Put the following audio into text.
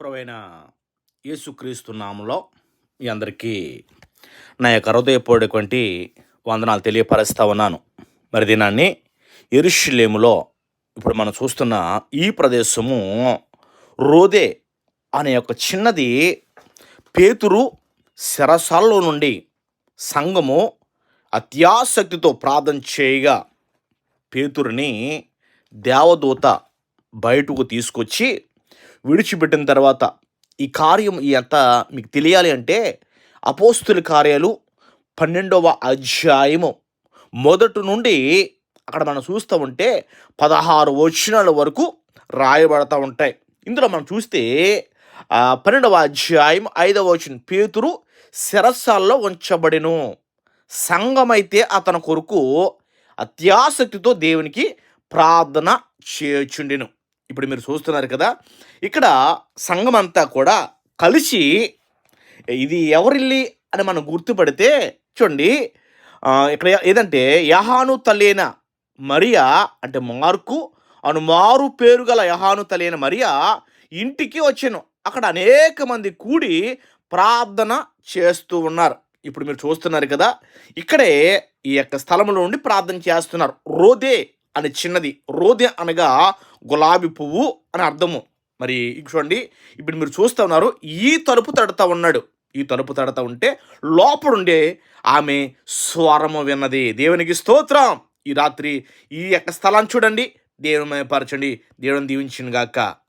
ప్రవైన యేసుక్రీస్తు నామంలో మీ అందరికీ నా యొక్క హృదయపూడిటువంటి వందనాలు తెలియపరుస్తా ఉన్నాను. మరి దినాన్ని ఎరుషులేములో ఇప్పుడు మనం చూస్తున్న ఈ ప్రదేశము రోదే అనే ఒక చిన్నది పేతురు శరసాల్లో నుండి సంఘము అత్యాసక్తితో ప్రార్థన చేయగా పేతురుని దేవదూత బయటకు తీసుకొచ్చి విడిచిపెట్టిన తర్వాత ఈ కార్యం ఈ అంత మీకు తెలియాలి అంటే అపోస్తుల కార్యాలు పన్నెండవ అధ్యాయము. మొదటి నుండి అక్కడ మనం చూస్తూ ఉంటే పదహారు వచనాల వరకు రాయబడతా ఉంటాయి. ఇందులో మనం చూస్తే పన్నెండవ అధ్యాయం ఐదవ వచనం. పేతురు శిరస్సాల్లో ఉంచబడిను. సంఘమైతే అతని కొరకు అత్యాసక్తితో దేవునికి ప్రార్థన చేయుచుండెను. ఇప్పుడు మీరు చూస్తున్నారు కదా ఇక్కడ సంఘం అంతా కూడా కలిసి ఇది ఎవరిల్లి అని మనం గుర్తుపడితే చూడండి ఇక్కడ ఏదంటే యహాను తలేన మరియా అంటే మార్కు అను మారు పేరు గల యహాను తలేన మరియా ఇంటికి వచ్చాను. అక్కడ అనేక మంది కూడి ప్రార్థన చేస్తూ ఉన్నారు. ఇప్పుడు మీరు చూస్తున్నారు కదా ఇక్కడే ఈ యొక్క స్థలంలో ఉండి ప్రార్థన చేస్తున్నారు. రోదే అని చిన్నది రోదే అనగా గులాబీ పువ్వు అని అర్థము. మరి చూడండి ఇప్పుడు మీరు చూస్తూ ఉన్నారు ఈ తలుపు తడతా ఉన్నాడు. ఈ తలుపు తడతా ఉంటే లోపడుండే ఆమె స్వరము విన్నది. దేవునికి స్తోత్రం. ఈ రాత్రి ఈ యొక్క స్థలాన్ని చూడండి. దేవుని పరచండి దేవుని దీవించిన గాక